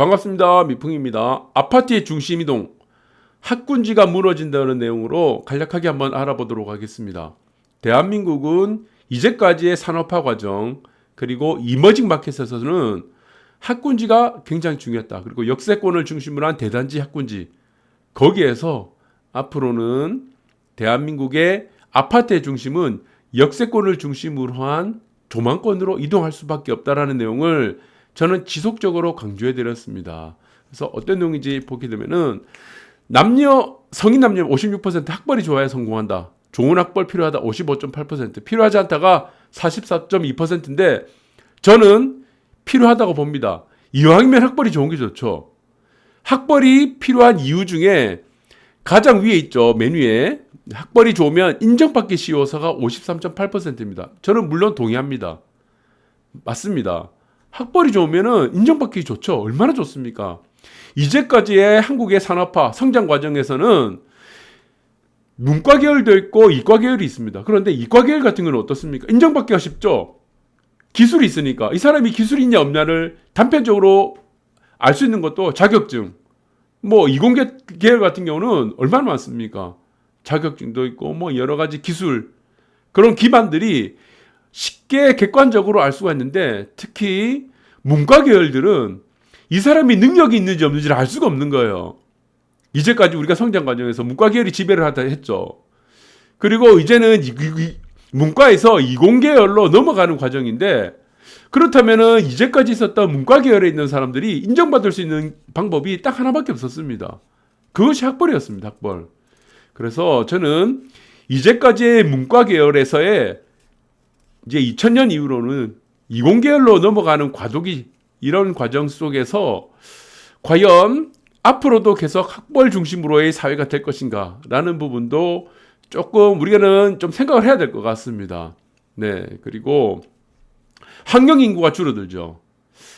반갑습니다. 미풍입니다. 아파트의 중심 이동, 학군지가 무너진다는 내용으로 간략하게 한번 알아보도록 하겠습니다. 대한민국은 이제까지의 산업화 과정, 그리고 이머징 마켓에서는 학군지가 굉장히 중요했다. 그리고 역세권을 중심으로 한 대단지 학군지. 거기에서 앞으로는 대한민국의 아파트의 중심은 역세권을 중심으로 한 조망권으로 이동할 수밖에 없다라는 내용을 저는 지속적으로 강조해 드렸습니다. 그래서 어떤 내용인지 보게 되면은 남녀 성인 남녀 56% 학벌이 좋아야 성공한다. 좋은 학벌 필요하다 55.8% 필요하지 않다가 44.2%인데 저는 필요하다고 봅니다. 이왕이면 학벌이 좋은 게 좋죠. 학벌이 필요한 이유 중에 가장 위에 있죠. 메뉴에 학벌이 좋으면 인정받기 쉬워서가 53.8%입니다. 저는 물론 동의합니다. 맞습니다. 학벌이 좋으면은 인정받기 좋죠. 얼마나 좋습니까? 이제까지의 한국의 산업화 성장 과정에서는 문과 계열도 있고 이과 계열이 있습니다. 그런데 이과 계열 같은 건 어떻습니까? 인정받기가 쉽죠. 기술이 있으니까 이 사람이 기술이 있냐 없냐를 단편적으로 알 수 있는 것도 자격증. 뭐 이공계 계열 같은 경우는 얼마나 많습니까? 자격증도 있고 뭐 여러 가지 기술 그런 기반들이 쉽게 객관적으로 알 수가 있는데 특히 문과 계열들은 이 사람이 능력이 있는지 없는지를 알 수가 없는 거예요. 이제까지 우리가 성장 과정에서 문과 계열이 지배를 하다 했죠. 그리고 이제는 문과에서 이공 계열로 넘어가는 과정인데 그렇다면은 이제까지 있었던 문과 계열에 있는 사람들이 인정받을 수 있는 방법이 딱 하나밖에 없었습니다. 그것이 학벌이었습니다. 학벌. 그래서 저는 이제까지의 문과 계열에서의 이제 2000년 이후로는 이공계열로 넘어가는 과도기 이런 과정 속에서 과연 앞으로도 계속 학벌 중심으로의 사회가 될 것인가라는 부분도 조금 우리는 좀 생각을 해야 될 것 같습니다. 네. 그리고 학령 인구가 줄어들죠.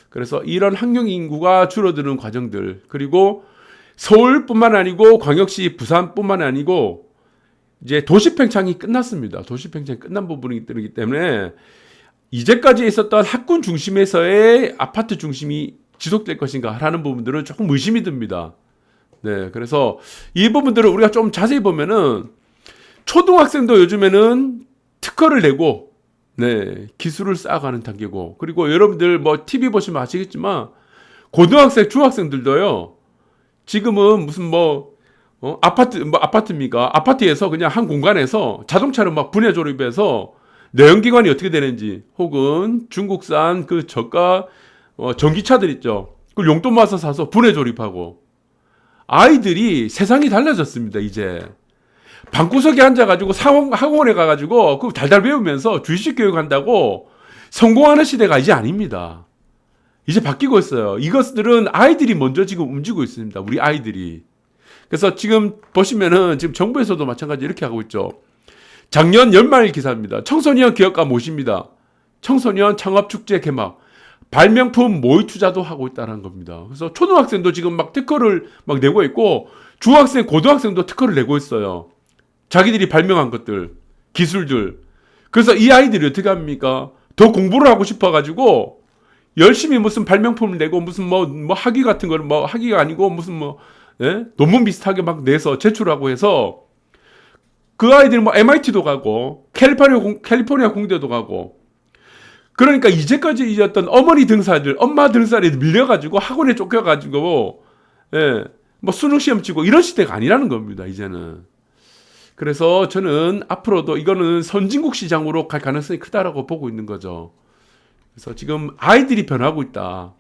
그래서 이런 학령 인구가 줄어드는 과정들 그리고 서울뿐만 아니고 광역시 부산뿐만 아니고 이제 도시 팽창이 끝났습니다. 도시 팽창이 끝난 부분이기 때문에 이제까지 있었던 학군 중심에서의 아파트 중심이 지속될 것인가 라는 부분들은 조금 의심이 듭니다. 네, 그래서 이 부분들을 우리가 좀 자세히 보면은 초등학생도 요즘에는 특허를 내고 네, 기술을 쌓아가는 단계고 그리고 여러분들 뭐 TV 보시면 아시겠지만 고등학생, 중학생들도요. 지금은 무슨 뭐 어? 아파트 뭐 아파트입니까? 아파트에서 그냥 한 공간에서 자동차를 막 분해 조립해서 내연기관이 어떻게 되는지 혹은 중국산 그 저가 어, 전기차들 있죠. 그 용돈 모아서 사서 분해 조립하고 아이들이 세상이 달라졌습니다. 이제 방구석에 앉아가지고 사원, 학원에 가가지고 그 달달 배우면서 주식 교육한다고 성공하는 시대가 이제 아닙니다. 이제 바뀌고 있어요. 이것들은 아이들이 먼저 지금 움직이고 있습니다. 우리 아이들이. 그래서 지금 보시면은 지금 정부에서도 마찬가지 이렇게 하고 있죠. 작년 연말 기사입니다. 청소년 기업가 모십니다. 청소년 창업축제 개막. 발명품 모의 투자도 하고 있다는 겁니다. 그래서 초등학생도 지금 막 특허를 막 내고 있고 중학생, 고등학생도 특허를 내고 있어요. 자기들이 발명한 것들, 기술들. 그래서 이 아이들이 어떻게 합니까? 더 공부를 하고 싶어 가지고 열심히 무슨 발명품을 내고 무슨 뭐, 뭐 학위 같은 거를 뭐 학위가 아니고 무슨 뭐, 예? 논문 비슷하게 막 내서 제출하고 해서 그 아이들 뭐 MIT도 가고 캘리포니아, 공, 캘리포니아 공대도 가고 그러니까 이제까지 잊었던 어머니 등사들, 엄마 등살이 밀려가지고 학원에 쫓겨가지고 예, 뭐 수능 시험 치고 이런 시대가 아니라는 겁니다. 이제는. 그래서 저는 앞으로도 이거는 선진국 시장으로 갈 가능성이 크다라고 보고 있는 거죠. 그래서 지금 아이들이 변하고 있다.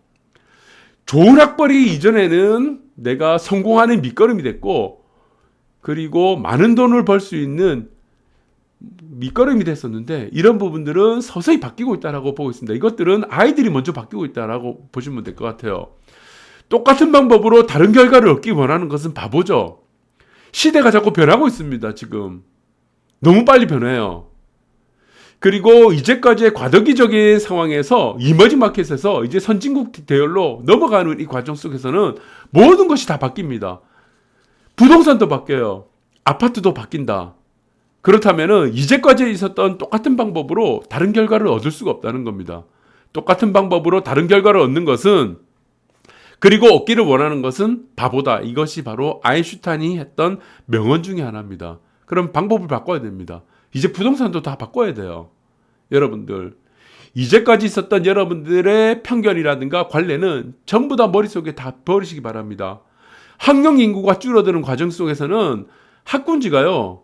좋은 학벌이 이전에는 내가 성공하는 밑거름이 됐고, 그리고 많은 돈을 벌 수 있는 밑거름이 됐었는데, 이런 부분들은 서서히 바뀌고 있다라고 보고 있습니다. 이것들은 아이들이 먼저 바뀌고 있다라고 보시면 될 것 같아요. 똑같은 방법으로 다른 결과를 얻기 원하는 것은 바보죠. 시대가 자꾸 변하고 있습니다, 지금. 너무 빨리 변해요. 그리고 이제까지의 과도기적인 상황에서 이머징 마켓에서 이제 선진국 대열로 넘어가는 이 과정 속에서는 모든 것이 다 바뀝니다. 부동산도 바뀌어요. 아파트도 바뀐다. 그렇다면은 이제까지 있었던 똑같은 방법으로 다른 결과를 얻을 수가 없다는 겁니다. 똑같은 방법으로 다른 결과를 얻는 것은 그리고 얻기를 원하는 것은 바보다. 이것이 바로 아인슈타인이 했던 명언 중에 하나입니다. 그럼 방법을 바꿔야 됩니다. 이제 부동산도 다 바꿔야 돼요. 여러분들. 이제까지 있었던 여러분들의 편견이라든가 관례는 전부 다 머릿속에 다 버리시기 바랍니다. 학령 인구가 줄어드는 과정 속에서는 학군지가요,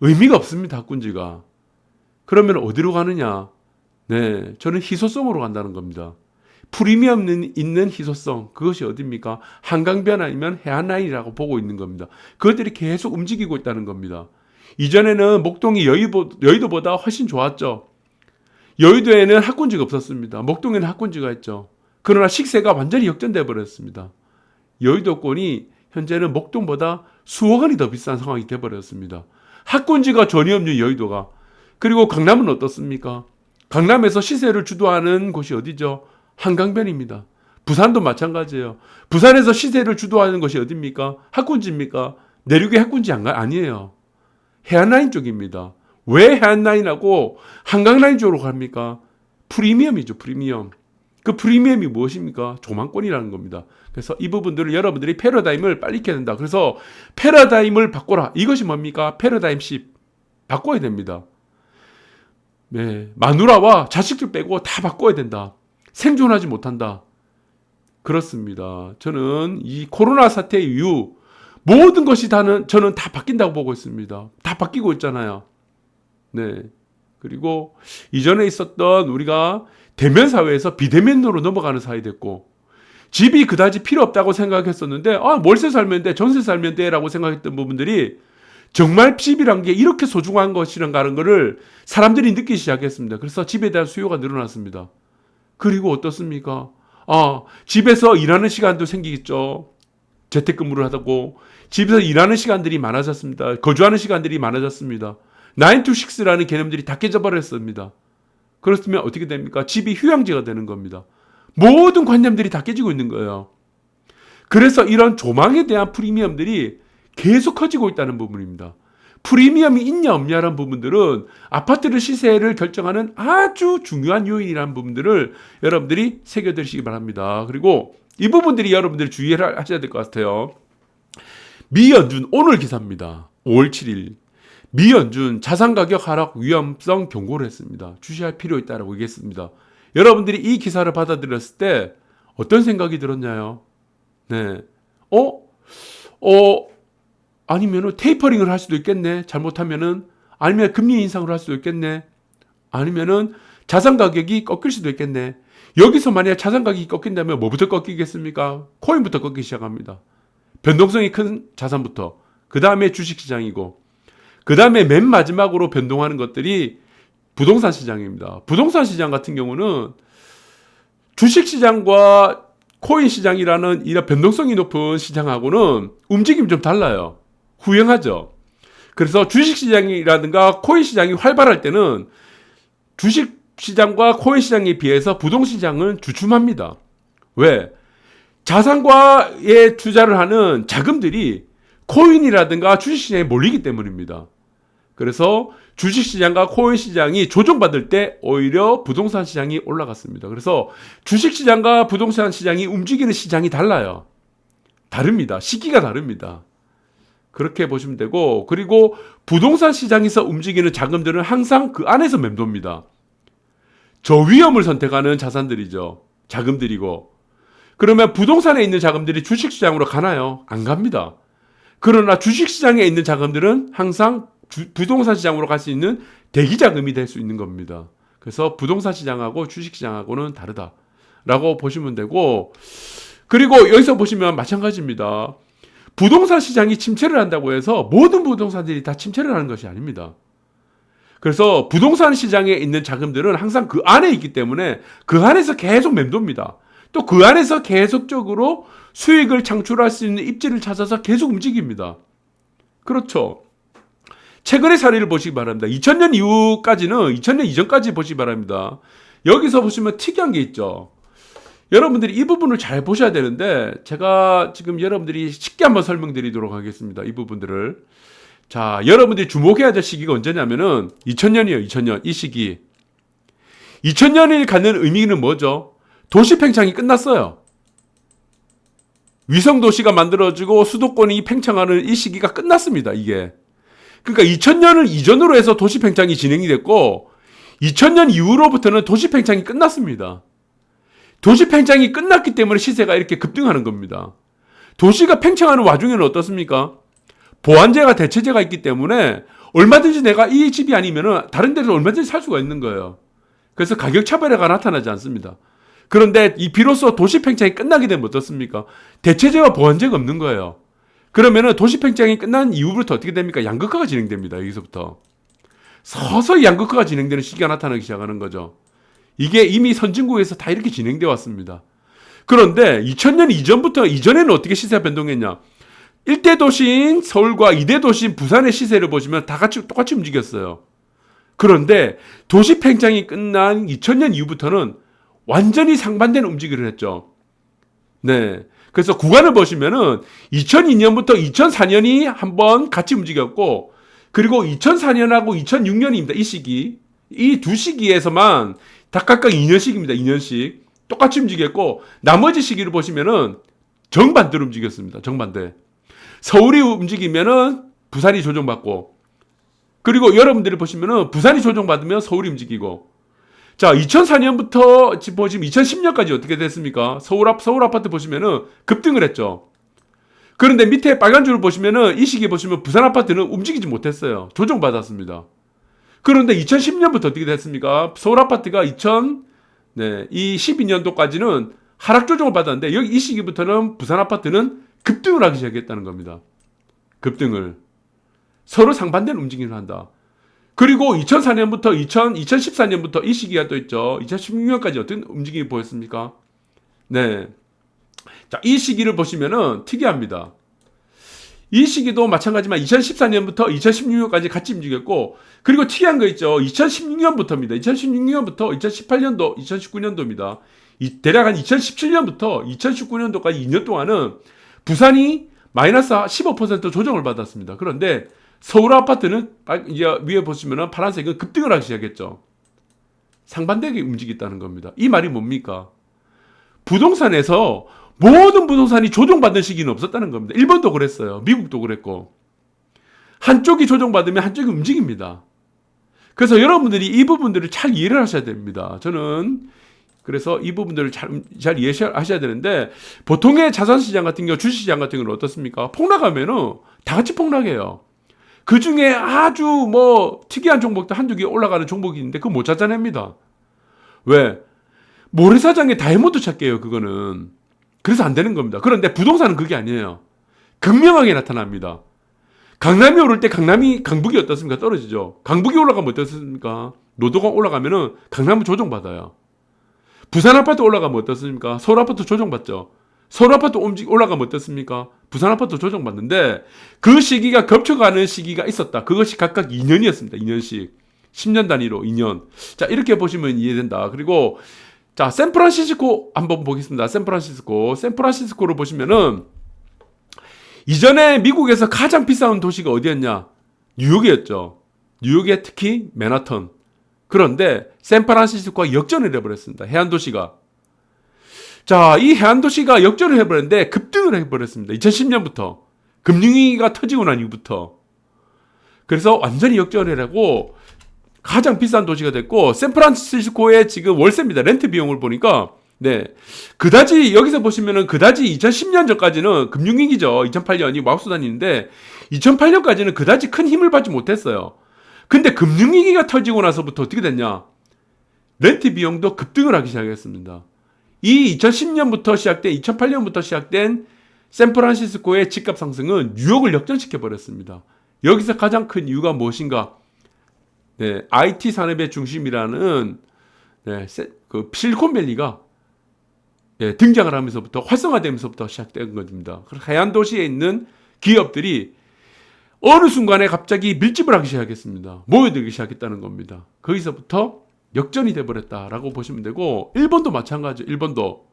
의미가 없습니다, 학군지가. 그러면 어디로 가느냐? 네, 저는 희소성으로 간다는 겁니다. 프리미엄 있는 희소성, 그것이 어딥니까? 한강변 아니면 해안라인이라고 보고 있는 겁니다. 그것들이 계속 움직이고 있다는 겁니다. 이전에는 목동이 여의도, 여의도보다 훨씬 좋았죠. 여의도에는 학군지가 없었습니다. 목동에는 학군지가 있죠. 그러나 식세가 완전히 역전돼 버렸습니다. 여의도권이 현재는 목동보다 수억 원이 더 비싼 상황이 돼 버렸습니다. 학군지가 전혀 없는 여의도가 그리고 강남은 어떻습니까? 강남에서 시세를 주도하는 곳이 어디죠? 한강변입니다. 부산도 마찬가지예요. 부산에서 시세를 주도하는 것이 어디입니까? 학군지입니까? 내륙의 학군지 아니에요. 해안라인 쪽입니다. 왜 해안라인하고 한강라인 쪽으로 갑니까? 프리미엄이죠, 프리미엄. 그 프리미엄이 무엇입니까? 조망권이라는 겁니다. 그래서 이 부분들을 여러분들이 패러다임을 빨리 익혀야 된다. 그래서 패러다임을 바꿔라. 이것이 뭡니까? 패러다임 10. 바꿔야 됩니다. 네. 마누라와 자식들 빼고 다 바꿔야 된다. 생존하지 못한다. 그렇습니다. 저는 이 코로나 사태 이후 모든 것이 다는 저는 다 바뀐다고 보고 있습니다. 다 바뀌고 있잖아요. 네. 그리고 이전에 있었던 우리가 대면 사회에서 비대면으로 넘어가는 사회 됐고 집이 그다지 필요 없다고 생각했었는데 아 월세 살면 돼 전세 살면 돼라고 생각했던 부분들이 정말 집이란 게 이렇게 소중한 것이란가 하는 것을 사람들이 느끼기 시작했습니다. 그래서 집에 대한 수요가 늘어났습니다. 그리고 어떻습니까? 아, 집에서 일하는 시간도 생기겠죠. 재택근무를 하다고 집에서 일하는 시간들이 많아졌습니다. 거주하는 시간들이 많아졌습니다. 9 to 6라는 개념들이 다 깨져버렸습니다. 그렇으면 어떻게 됩니까? 집이 휴양지가 되는 겁니다. 모든 관념들이 다 깨지고 있는 거예요. 그래서 이런 조망에 대한 프리미엄들이 계속 커지고 있다는 부분입니다. 프리미엄이 있냐 없냐라는 부분들은 아파트를 시세를 결정하는 아주 중요한 요인이라는 부분들을 여러분들이 새겨드시기 바랍니다. 그리고 이 부분들이 여러분들이 주의를 하셔야 될 것 같아요. 미연준 오늘 기사입니다. 5월 7일 미연준 자산 가격 하락 위험성 경고를 했습니다. 주시할 필요 있다라고 얘기했습니다. 여러분들이 이 기사를 받아들였을 때 어떤 생각이 들었나요? 네. 어? 어, 아니면은 테이퍼링을 할 수도 있겠네. 잘못하면은 아니면 금리 인상을 할 수도 있겠네. 아니면은 자산 가격이 꺾일 수도 있겠네. 여기서 만약 자산 가격이 꺾인다면 뭐부터 꺾이겠습니까? 코인부터 꺾이기 시작합니다. 변동성이 큰 자산부터. 그 다음에 주식 시장이고. 그 다음에 맨 마지막으로 변동하는 것들이 부동산 시장입니다. 부동산 시장 같은 경우는 주식 시장과 코인 시장이라는 이런 변동성이 높은 시장하고는 움직임이 좀 달라요. 후행하죠. 그래서 주식 시장이라든가 코인 시장이 활발할 때는 주식 시장과 코인 시장에 비해서 부동 시장은 주춤합니다. 왜? 자산과에 투자를 하는 자금들이 코인이라든가 주식 시장에 몰리기 때문입니다. 그래서 주식 시장과 코인 시장이 조정받을 때 오히려 부동산 시장이 올라갔습니다. 그래서 주식 시장과 부동산 시장이 움직이는 시장이 달라요. 다릅니다. 시기가 다릅니다. 그렇게 보시면 되고 그리고 부동산 시장에서 움직이는 자금들은 항상 그 안에서 맴돕니다. 저 위험을 선택하는 자산들이죠. 자금들이고 그러면 부동산에 있는 자금들이 주식 시장으로 가나요? 안 갑니다. 그러나 주식 시장에 있는 자금들은 항상 주, 부동산 시장으로 갈 수 있는 대기 자금이 될 수 있는 겁니다. 그래서 부동산 시장하고 주식 시장하고는 다르다라고 보시면 되고 그리고 여기서 보시면 마찬가지입니다. 부동산 시장이 침체를 한다고 해서 모든 부동산들이 다 침체를 하는 것이 아닙니다. 그래서 부동산 시장에 있는 자금들은 항상 그 안에 있기 때문에 그 안에서 계속 맴돕니다. 또 그 안에서 계속적으로 수익을 창출할 수 있는 입지를 찾아서 계속 움직입니다. 그렇죠. 최근의 사례를 보시기 바랍니다. 2000년 이후까지는 2000년 이전까지 보시기 바랍니다. 여기서 보시면 특이한 게 있죠. 여러분들이 이 부분을 잘 보셔야 되는데 제가 지금 여러분들이 쉽게 한번 설명드리도록 하겠습니다. 이 부분들을. 자, 여러분들이 주목해야 될 시기가 언제냐면은 2000년이에요. 2000년. 이 시기. 2000년이 갖는 의미는 뭐죠? 도시 팽창이 끝났어요. 위성 도시가 만들어지고 수도권이 팽창하는 이 시기가 끝났습니다. 이게. 그러니까 2000년을 이전으로 해서 도시 팽창이 진행이 됐고 2000년 이후로부터는 도시 팽창이 끝났습니다. 도시 팽창이 끝났기 때문에 시세가 이렇게 급등하는 겁니다. 도시가 팽창하는 와중에는 어떻습니까? 보완제가 대체제가 있기 때문에 얼마든지 내가 이 집이 아니면은 다른 데서 얼마든지 살 수가 있는 거예요. 그래서 가격 차별화가 나타나지 않습니다. 그런데 이 비로소 도시 팽창이 끝나게 되면 어떻습니까? 대체제와 보완제가 없는 거예요. 그러면은 도시 팽창이 끝난 이후부터 어떻게 됩니까? 양극화가 진행됩니다. 여기서부터. 서서히 양극화가 진행되는 시기가 나타나기 시작하는 거죠. 이게 이미 선진국에서 다 이렇게 진행되어 왔습니다. 그런데 2000년 이전부터 이전에는 어떻게 시세가 변동했냐? 1대 도시인 서울과 2대 도시인 부산의 시세를 보시면 다 같이 똑같이 움직였어요. 그런데 도시 팽창이 끝난 2000년 이후부터는 완전히 상반되는 움직임을 했죠. 네. 그래서 구간을 보시면은 2002년부터 2004년이 한번 같이 움직였고 그리고 2004년하고 2006년입니다. 이 시기. 이 두 시기에서만 다 각각 2년씩입니다. 2년씩. 똑같이 움직였고 나머지 시기를 보시면은 정반대로 움직였습니다. 정반대. 서울이 움직이면은 부산이 조정받고 그리고 여러분들이 보시면은 부산이 조정받으면 서울이 움직이고 자 2004년부터 지금 보시면 2010년까지 어떻게 됐습니까? 서울 앞 서울 아파트 보시면은 급등을 했죠. 그런데 밑에 빨간 줄을 보시면은 이 시기에 보시면 부산 아파트는 움직이지 못했어요. 조정받았습니다. 그런데 2010년부터 어떻게 됐습니까? 서울 아파트가 2000, 네, 이 12년도까지는 하락 조정을 받았는데 여기 이 시기부터는 부산 아파트는 급등을 하기 시작했다는 겁니다. 급등을. 서로 상반되는 움직임을 한다. 그리고 2004년부터 2000, 2014년부터 이 시기가 또 있죠. 2016년까지 어떤 움직임이 보였습니까? 네. 자, 이 시기를 보시면은 특이합니다. 이 시기도 마찬가지만 2014년부터 2016년까지 같이 움직였고, 그리고 특이한 거 있죠. 2016년부터입니다. 2016년부터 2018년도, 2019년도입니다. 이 대략 한 2017년부터 2019년도까지 2년 동안은 부산이 마이너스 15% 조정을 받았습니다. 그런데 서울 아파트는 위에 보시면은 파란색은 급등을 하기 시작했죠. 상반되게 움직였다는 겁니다. 이 말이 뭡니까? 부동산에서 모든 부동산이 조정받는 시기는 없었다는 겁니다. 일본도 그랬어요. 미국도 그랬고. 한쪽이 조정받으면 한쪽이 움직입니다. 그래서 여러분들이 이 부분들을 잘 이해를 하셔야 됩니다. 저는 그래서 이 부분들을 잘, 잘 이해하셔야 되는데 보통의 자산시장 같은 경우 주식시장 같은 경우는 어떻습니까? 폭락하면은 다 같이 폭락해요. 그 중에 아주 뭐 특이한 종목도 한두 개 올라가는 종목이 있는데 그거 못 찾아냅니다. 왜? 모래사장에 다이아몬드 찾게요, 그거는. 그래서 안 되는 겁니다. 그런데 부동산은 그게 아니에요. 극명하게 나타납니다. 강남이 오를 때 강남이 강북이 어떻습니까? 떨어지죠. 강북이 올라가면 어떻습니까? 노도가 올라가면은 강남은 조정받아요. 부산 아파트 올라가면 어떻습니까? 서울 아파트 조정받죠. 서울 아파트 올라가면 어떻습니까? 부산 아파트 조정받는데 그 시기가 겹쳐가는 시기가 있었다. 그것이 각각 2년이었습니다. 2년씩. 10년 단위로 2년. 자, 이렇게 보시면 이해된다. 그리고 자, 샌프란시스코 한번 보겠습니다. 샌프란시스코. 샌프란시스코를 보시면은 이전에 미국에서 가장 비싼 도시가 어디였냐? 뉴욕이었죠. 뉴욕에 특히 맨하탄. 그런데 샌프란시스코가 역전을 해버렸습니다. 해안 도시가. 자, 이 해안 도시가 역전을 해버렸는데 급등을 해버렸습니다. 2010년부터 금융위기가 터지고 난 이후부터. 그래서 완전히 역전을 하고 가장 비싼 도시가 됐고 샌프란시스코의 지금 월세입니다. 렌트 비용을 보니까 네. 그다지 여기서 보시면은 그다지 2010년 전까지는 금융위기죠. 2008년이 마우스 다니는데 2008년까지는 그다지 큰 힘을 받지 못했어요. 근데 금융위기가 터지고 나서부터 어떻게 됐냐? 렌트 비용도 급등을 하기 시작했습니다. 이 2010년부터 시작된 2008년부터 시작된 샌프란시스코의 집값 상승은 뉴욕을 역전시켜 버렸습니다. 여기서 가장 큰 이유가 무엇인가? 네, IT 산업의 중심이라는 네, 그 실리콘밸리가 네, 등장을 하면서부터 활성화되면서부터 시작된 겁니다. 해안 도시에 있는 기업들이 어느 순간에 갑자기 밀집을 하기 시작했습니다. 모여들기 시작했다는 겁니다. 거기서부터 역전이 돼버렸다라고 보시면 되고 일본도 마찬가지죠. 일본도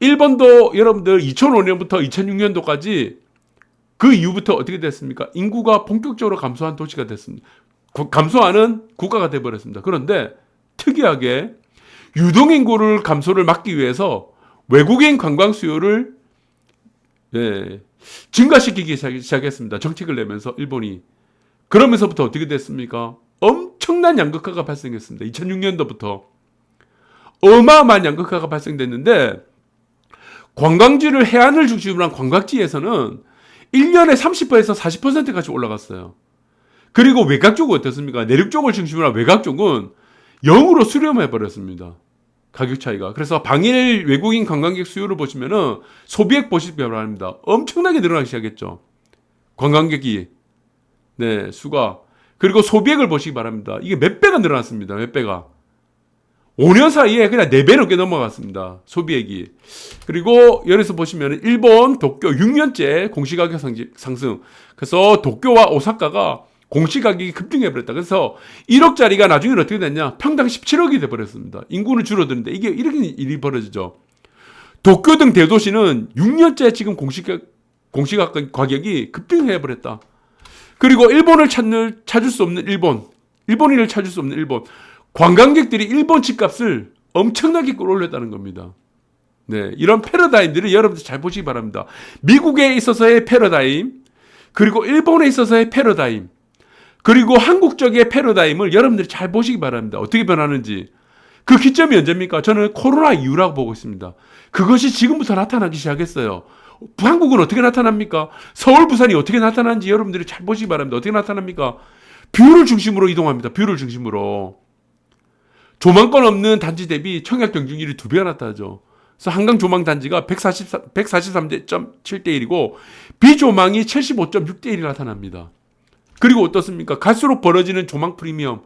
일본도 여러분들 2005년부터 2006년도까지 그 이후부터 어떻게 됐습니까? 인구가 본격적으로 감소한 도시가 됐습니다. 감소하는 국가가 돼버렸습니다. 그런데 특이하게 유동인구를 감소를 막기 위해서 외국인 관광 수요를 예, 증가시키기 시작- 시작했습니다. 정책을 내면서 일본이 그러면서부터 어떻게 됐습니까? 엄청난 양극화가 발생했습니다. 2006년도부터 어마어마한 양극화가 발생됐는데 관광지를 해안을 중심으로 한 관광지에서는 1년에 30%에서 40%까지 올라갔어요. 그리고 외곽 쪽은 어떻습니까? 내륙 쪽을 중심으로 한 외곽 쪽은 0으로 수렴해 버렸습니다. 가격 차이가. 그래서 방일 외국인 관광객 수요를 보시면은 소비액 보시기 바랍니다. 엄청나게 늘어나기 시작했죠. 관광객이 네, 수가 그리고 소비액을 보시기 바랍니다. 이게 몇 배가 늘어났습니다. 몇 배가. 5년 사이에 그냥 4배 넘게 넘어갔습니다. 소비액이. 그리고 여기서 보시면 일본 도쿄 6년째 공시가격 상승. 그래서 도쿄와 오사카가 공시 가격이 급등해 버렸다. 그래서 1억짜리가 나중에 어떻게 됐냐? 평당 17억이 돼 버렸습니다. 인구는 줄어드는데 이게 이렇게 일이 벌어지죠. 도쿄 등 대도시는 6년째 지금 공시가, 공시가격이 급등해 버렸다. 그리고 일본을 찾는, 찾을 수 없는 일본, 일본인을 찾을 수 없는 일본, 관광객들이 일본 집값을 엄청나게 끌어올렸다는 겁니다. 네, 이런 패러다임들을 여러분들 잘 보시기 바랍니다. 미국에 있어서의 패러다임, 그리고 일본에 있어서의 패러다임, 그리고 한국 쪽의 패러다임을 여러분들이 잘 보시기 바랍니다. 어떻게 변하는지. 그 기점이 언제입니까? 저는 코로나 이후라고 보고 있습니다. 그것이 지금부터 나타나기 시작했어요. 한국은 어떻게 나타납니까? 서울, 부산이 어떻게 나타나는지 여러분들이 잘 보시기 바랍니다. 어떻게 나타납니까? 뷰를 중심으로 이동합니다. 뷰를 중심으로. 조망권 없는 단지 대비 청약 경쟁률이 두 배가 나타나죠. 그래서 한강 조망 단지가 143, 143.7대 1이고 비조망이 75.6대 1이 나타납니다. 그리고 어떻습니까? 갈수록 벌어지는 조망 프리미엄.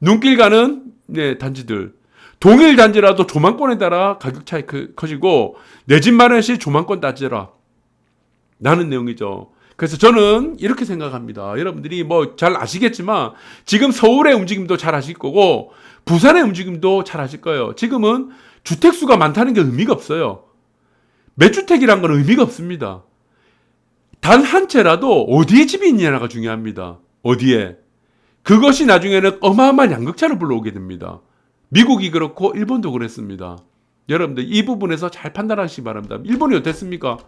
눈길 가는 네, 단지들. 동일 단지라도 조망권에 따라 가격 차이 크- 커지고 내 집 마련 시 조망권 따지라. 라는 내용이죠. 그래서 저는 이렇게 생각합니다. 여러분들이 뭐 잘 아시겠지만 지금 서울의 움직임도 잘 아실 거고 부산의 움직임도 잘 아실 거예요. 지금은 주택수가 많다는 게 의미가 없어요. 몇 주택이란 건 의미가 없습니다. 단 한 채라도 어디에 집이 있냐가 중요합니다. 어디에? 그것이 나중에는 어마어마한 양극차를 불러오게 됩니다. 미국이 그렇고 일본도 그랬습니다. 여러분들 이 부분에서 잘 판단하시기 바랍니다. 일본이 어땠습니까?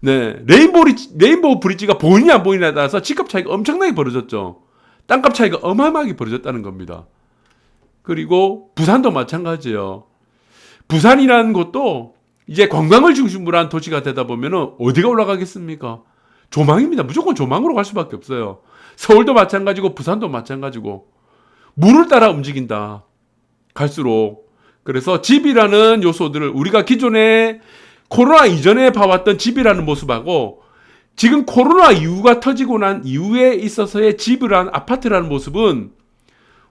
네, 레인보우, 레인보우 브릿지가 보이냐 안 보이냐에 따라서 집값 차이가 엄청나게 벌어졌죠. 땅값 차이가 어마어마하게 벌어졌다는 겁니다. 그리고 부산도 마찬가지예요. 부산이라는 곳도 이제 관광을 중심으로 한 도시가 되다 보면은 어디가 올라가겠습니까? 조망입니다. 무조건 조망으로 갈 수밖에 없어요. 서울도 마찬가지고 부산도 마찬가지고 물을 따라 움직인다. 갈수록 그래서 집이라는 요소들을 우리가 기존에 코로나 이전에 봐왔던 집이라는 모습하고 지금 코로나 이후가 터지고 난 이후에 있어서의 집이란 아파트라는 모습은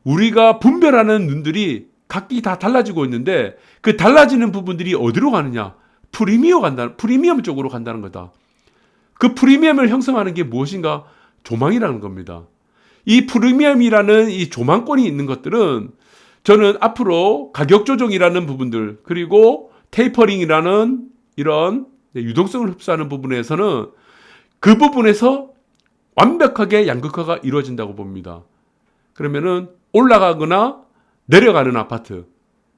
우리가 분별하는 눈들이 각기 다 달라지고 있는데 그 달라지는 부분들이 어디로 가느냐? 프리미엄 간다. 프리미엄 쪽으로 간다는 거다. 그 프리미엄을 형성하는 게 무엇인가? 조망이라는 겁니다. 이 프리미엄이라는 이 조망권이 있는 것들은 저는 앞으로 가격 조정이라는 부분들 그리고 테이퍼링이라는 이런 유동성을 흡수하는 부분에서는 그 부분에서 완벽하게 양극화가 이루어진다고 봅니다. 그러면은 올라가거나 내려가는 아파트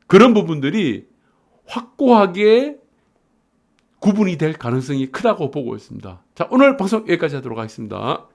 그런 부분들이 확고하게 구분이 될 가능성이 크다고 보고 있습니다. 자, 오늘 방송 여기까지 하도록 하겠습니다.